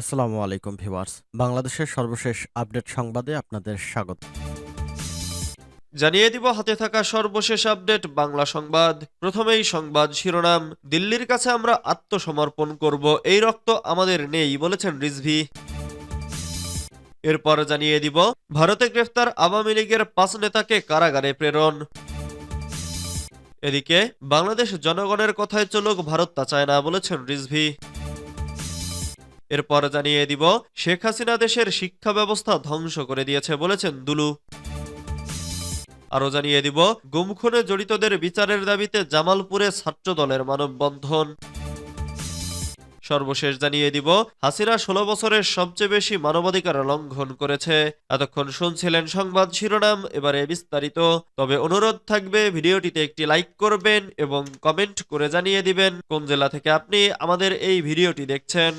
আসসালামু আলাইকুম ভিউয়ার্স। বাংলাদেশের সর্বশেষ আপডেট সংবাদে আপনাদের স্বাগত। জানিয়ে দিব, হাতে থাকা সর্বশেষ আপডেট, বাংলা সংবাদ। প্রথমেই সংবাদ শিরোনাম। দিল্লির কাছে আমরা আত্মসমর্পণ করব। এই রক্ত আমাদের নেই, বলেছেন রিজভি। এরপর জানিয়ে দিব, ভারতে গ্রেফতার আওয়ামী লীগের পাঁচ নেতাকে কারাগারে প্রেরণ। এদিকে, বাংলাদেশ জনগণের কথায় চলুক, ভারত তা চায় না, বলেছেন রিজভি। এরপর জানিয়ে দিব, শেখ হাসিনা দেশের শিক্ষা ব্যবস্থা ধ্বংস করে দিয়েছে বলেছেন দুলু। আরও জানিয়ে দিব, গুমখুনে জড়িতদের বিচারের দাবিতে জামালপুরে ছাত্র দলের মানববন্ধন। সর্বশেষ জানিয়ে দিব, হাসিনা ষোলো বছরের সবচেয়ে বেশি মানবাধিকার লঙ্ঘন করেছে। এতক্ষণ শুনছিলেন সংবাদ শিরোনাম, এবারে বিস্তারিত। তবে অনুরোধ থাকবে, ভিডিওটিতে একটি লাইক করবেন এবং কমেন্ট করে জানিয়ে দিবেন কোন জেলা থেকে আপনি আমাদের এই ভিডিওটি দেখছেন।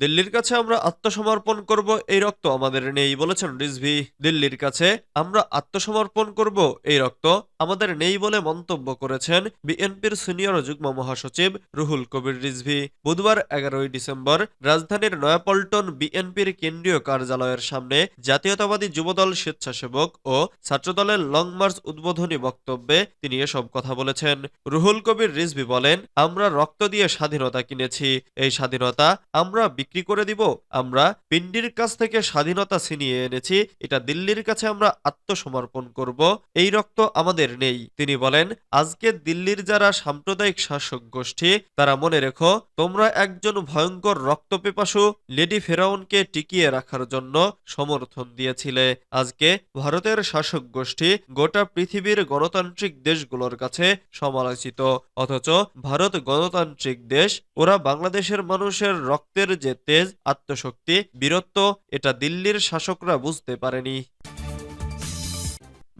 দিল্লির কাছে আমরা আত্মসমর্পণ করব, এই রক্ত আমাদের নেই বলেছেন রিজভি। দিল্লির কাছে আমরা আত্মসমর্পণ করব, এই রক্ত আমাদের নেই বলে মন্তব্য করেছেন বিএনপির সিনিয়র যুগ্ম মহাসচিব রুহুল কবির রিজভি। বুধবার এগারোই ডিসেম্বর রাজধানীর নয়াপল্টন বিএনপির কেন্দ্রীয় কার্যালয়ের সামনে জাতীয়তাবাদী যুবদল স্বেচ্ছাসেবক ও ছাত্রদলের লং মার্চ উদ্বোধনী বক্তব্যে তিনি এসব কথা বলেছেন। রুহুল কবির রিজভি বলেন, আমরা রক্ত দিয়ে স্বাধীনতা কিনেছি, এই স্বাধীনতা আমরা বিক্রি করে দিব? আমরা পিন্ডির কাছ থেকে স্বাধীনতা ছিনিয়ে এনেছি, এটা দিল্লির কাছে আমরা আত্মসমর্পণ করব, এই রক্ত আমাদের নেই। তিনি বলেন, আজকে দিল্লির যারা সাম্প্রদায়িক শাসক গোষ্ঠী, তারা মনে রেখো, তোমরা একজন ভয়ঙ্কর রক্তপিপাসু লেডি ফেরাউনকে টিকিয়ে রাখার জন্য সমর্থন দিয়েছিলে। আজকে ভারতের শাসক গোষ্ঠী গোটা পৃথিবীর গণতান্ত্রিক দেশগুলোর কাছে সমালোচিত। অথচ ভারত গণতান্ত্রিক দেশ, ওরা বাংলাদেশের মানুষের রক্তের যে তেজ আত্মশক্তি বীরত্ব এটা দিল্লির শাসকরা বুঝতে পারেনি।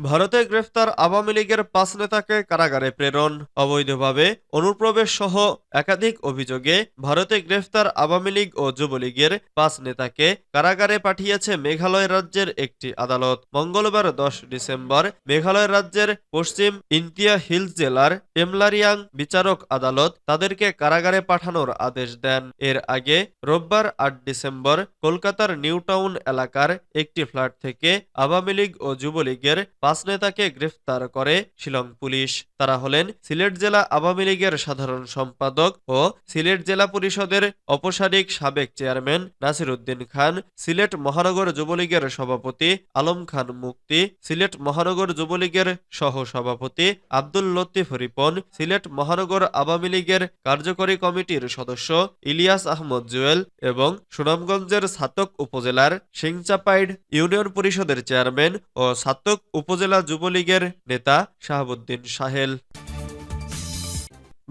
ভারতে গ্রেফতার আওয়ামী লীগের পাঁচ নেতাকে কারাগারে প্রেরণ। অবৈধভাবে অনুপ্রবেশ সহ একাধিক অভিযোগে ভারতে গ্রেফতার আওয়ামী লীগ ও যুবলীগের পাঁচ নেতাকে কারাগারে পাঠিয়েছে মেঘালয় রাজ্যের একটি আদালত। মঙ্গলবার দশ ডিসেম্বর মেঘালয় রাজ্যের পশ্চিম ইন্তিয়া হিলস জেলার এমলারিয়াং বিচারক আদালত তাদেরকে কারাগারে পাঠানোর আদেশ দেন। এর আগে রোববার আট ডিসেম্বর কলকাতার নিউ টাউন এলাকার একটি ফ্ল্যাট থেকে আওয়ামী লীগ ও যুবলীগের পাঁচ নেতাকে গ্রেফতার করে শিলং পুলিশ। তারা হলেন সিলেট জেলা আওয়ামী লীগের সাধারণ সম্পাদক ও সিলেট জেলা পরিষদের অপসারিক সাবেক চেয়ারম্যান নাসির উদ্দিন খান, সিলেট মহানগর যুবলীগের সভাপতি আলম খান মুক্তি সিলেট মহানগর যুবলীগের সহ সভাপতি আব্দুল লতিফ রিপন, সিলেট মহানগর আওয়ামী লীগের কার্যকরী কমিটির সদস্য ইলিয়াস আহমদ জুয়েল এবং সুনামগঞ্জের ছাতক উপজেলার সিংচাপাইড ইউনিয়ন পরিষদের চেয়ারম্যান ও ছাতক উপজেলা যুবলীগের নেতা শাহাবুদ্দিন সাহেল।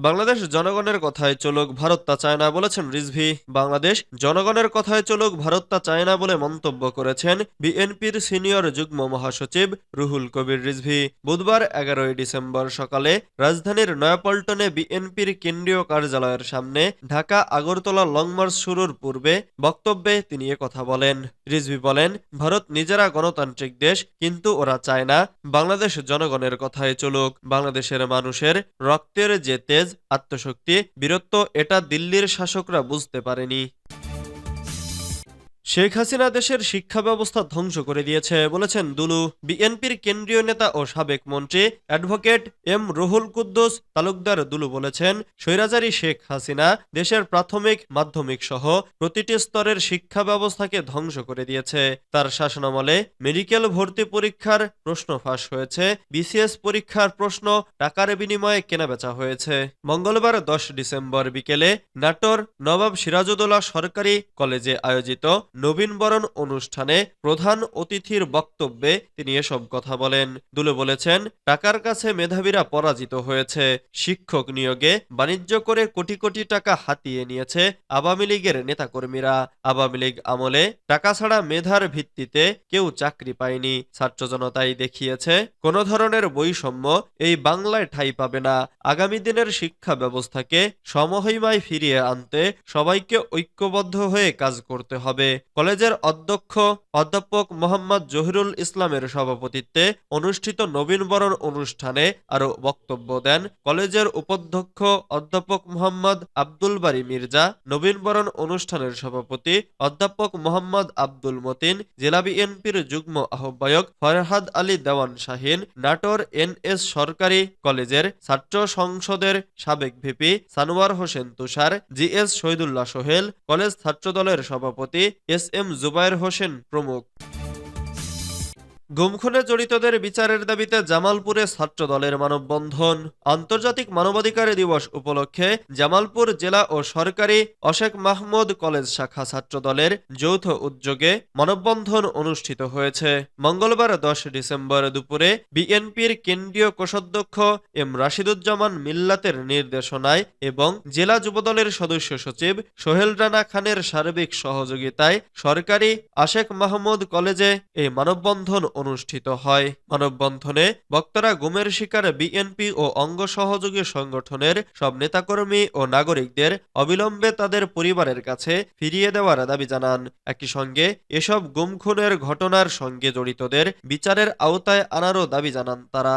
বাংলাদেশ জনগণের কথায় চলুক, ভারত তা চায় না বলেছেন রিজভি। বাংলাদেশ জনগণের কথায় চলুক, ভারত তা চায় না বলে মন্তব্য করেছেন বিএনপির সিনিয়র যুগ্ম মহাসচিব রুহুল কবির রিজভি। বুধবার এগারোই ডিসেম্বর সকালে রাজধানীর নয়াপল্টনে বিএনপির কেন্দ্রীয় কার্যালয়ের সামনে ঢাকা আগরতলা লং মার্চ শুরুর পূর্বে বক্তব্যে তিনি কথা বলেন। রিজভি বলেন, ভারত নিজেরা গণতান্ত্রিক দেশ, কিন্তু ওরা চায় না বাংলাদেশ জনগণের কথায় চলুক। বাংলাদেশের মানুষের রক্তের যে তেজ আত্মশক্তি বীরত্ব এটা দিল্লির শাসকরা বুঝতে পারেনি। শেখ হাসিনা দেশের শিক্ষা ব্যবস্থা ধ্বংস করে দিয়েছে, বলেছেন দুলু। বিএনপির কেন্দ্রীয় নেতা ও সাবেক মন্ত্রী অ্যাডভোকেট এম রুহুল কুদ্দুস তালুকদার দুলু বলেছেন, স্বৈরাচারী শেখ হাসিনা দেশের প্রাথমিক, মাধ্যমিক সহ প্রতিটি স্তরের শিক্ষা ব্যবস্থাকে ধ্বংস করে দিয়েছে। তার শাসনামলে মেডিকেল ভর্তি পরীক্ষার প্রশ্ন ফাঁস হয়েছে, বিসিএস পরীক্ষার প্রশ্ন টাকার বিনিময়ে কেনাবেচা হয়েছে। মঙ্গলবার দশ ডিসেম্বর বিকেলে নাটোর নবাব সিরাজউদ্দৌলা সরকারি কলেজে আয়োজিত নবীনবরণ অনুষ্ঠানে প্রধান অতিথির বক্তব্যে তিনি এসব কথা বলেন। দুলে বলেছেন, টাকার কাছে মেধাবীরা পরাজিত হয়েছে। শিক্ষক নিয়োগে বাণিজ্য করে কোটি কোটি টাকা হাতিয়ে নিয়েছে আওয়ামী লীগের নেতাকর্মীরা। আওয়ামী লীগ আমলে টাকা ছাড়া মেধার ভিত্তিতে কেউ চাকরি পায়নি। ছাত্র জনতাই দেখিয়েছে, কোন ধরনের বৈষম্য এই বাংলায় ঠাঁই পাবে না। আগামী দিনের শিক্ষা ব্যবস্থাকে সমহিমায় ফিরিয়ে আনতে সবাইকে ঐক্যবদ্ধ হয়ে কাজ করতে হবে। কলেজের অধ্যক্ষ অধ্যাপক মোহাম্মদ জহিরুল ইসলামের সভাপতিত্বে অনুষ্ঠিত নবীনবরণ অনুষ্ঠানে আরও বক্তব্য দেন কলেজের উপাধ্যক্ষ অধ্যাপক মোহাম্মদ আব্দুল বারী মির্জা নবীনবরণ অনুষ্ঠানের সভাপতি অধ্যাপক মোহাম্মদ আব্দুল মতিন, জেলা বিএনপির যুগ্ম আহ্বায়ক ফরহাদ আলী দেওয়ান শাহিন, নাটোর এনএস সরকারি কলেজের ছাত্র সংসদের সাবেক VP Sanowar Hossain Tushar G S Shahidullah Sohel, college ছাত্রদলের সভাপতি এস এম জুবায়ের হোসেন প্রমুখ। গুমখুনে জড়িতদের বিচারের দাবিতে জামালপুরে ছাত্র দলের মানববন্ধন। আন্তর্জাতিক মানবাধিকার দিবস উপলক্ষে জামালপুর জেলা ও সরকারি অশেক মাহমুদ কলেজ শাখা ছাত্র দলের যৌথ উদ্যোগে মানববন্ধন অনুষ্ঠিত হয়েছে। মঙ্গলবার দশ ডিসেম্বর দুপুরে বিএনপির কেন্দ্রীয় কোষাধ্যক্ষ এম রাশিদুজ্জামান মিল্লাতের নির্দেশনায় এবং জেলা যুবদলের সদস্য সচিব সোহেল রানা খানের সার্বিক সহযোগিতায় সরকারি আশেক মাহমুদ কলেজে এই মানববন্ধন অনুষ্ঠিত হয়। মানববন্ধনে বক্তারা গুমের শিকার বিএনপি ও অঙ্গ সহযোগী সংগঠনের সব নেতাকর্মী ও নাগরিকদের অবিলম্বে তাদের পরিবারের কাছে ফিরিয়ে দেওয়ার দাবি জানান। একই সঙ্গে এসব গুম খুনের ঘটনার সঙ্গে জড়িতদের বিচারের আওতায় আনারও দাবি জানান তারা।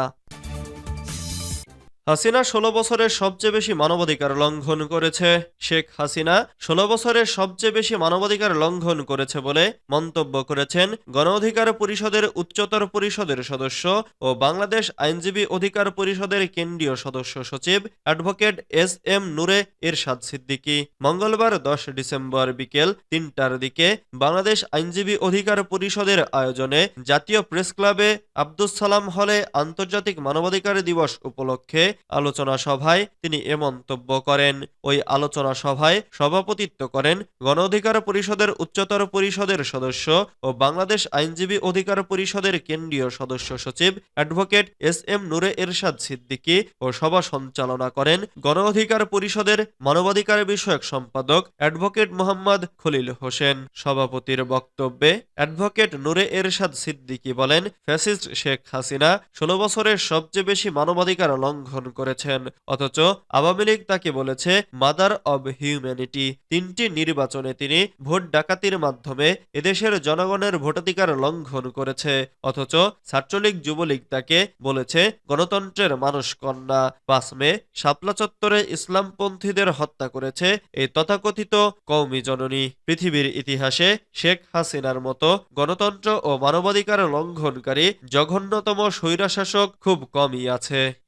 হাসিনা ষোলো বছরের সবচেয়ে বেশি মানবাধিকার লঙ্ঘন করেছে। শেখ হাসিনা ষোলো বছরের সবচেয়ে বেশি মানবাধিকার লঙ্ঘন করেছে বলে মন্তব্য করেছেন গণ অধিকার পরিষদের উচ্চতর পরিষদের সদস্য ও বাংলাদেশ আইনজীবী অধিকার পরিষদের কেন্দ্রীয় সদস্য সচিব advocate S M Noore Ershad Siddiqui. মঙ্গলবার দশ ডিসেম্বর বিকেল তিনটার দিকে বাংলাদেশ আইনজীবী অধিকার পরিষদের আয়োজনে জাতীয় প্রেস ক্লাবে আব্দুস সালাম হলে আন্তর্জাতিক মানবাধিকার দিবস উপলক্ষে আলোচনা সভায় তিনি এ মন্তব্য করেন। ওই আলোচনা সভায় সভাপতিত্ব করেন গণ অধিকার পরিষদের উচ্চতর পরিষদের সদস্য ও বাংলাদেশ আইনজীবী অধিকার পরিষদের কেন্দ্রীয় সদস্য সচিব advocate S M Noore Ershad Siddiqui ও সভা সঞ্চালনা করেন গণ অধিকার পরিষদের মানবাধিকার বিষয়ক সম্পাদক অ্যাডভোকেট মোহাম্মদ খলিল হোসেন। সভাপতির বক্তব্যে অ্যাডভোকেট নূরে এরশাদ সিদ্দিকী বলেন, ফ্যাসিস্ট শেখ হাসিনা ষোলো বছরের সবচেয়ে বেশি মানবাধিকার লঙ্ঘন করেছেন। অথচ আওয়ামী লীগ তাকে বলেছে মাদার অব হিউম্যানিটি তিনটি নির্বাচনে তিনি ভোট ডাকাতির মাধ্যমে এদেশের জনগণের ভোটাধিকার লঙ্ঘন করেছে। অথচ ছাত্রলীগ যুবলীগ তাকে বলেছে, গণতন্ত্রের মানুষ কন্যা পাঁচ মে, শাপলা চত্বরে ইসলামপন্থীদের হত্যা করেছে এই তথাকথিত কৌমি জননী। পৃথিবীর ইতিহাসে শেখ হাসিনার মতো গণতন্ত্র ও মানবাধিকার লঙ্ঘনকারী জঘন্যতম স্বৈরাশাসক খুব কমই আছে।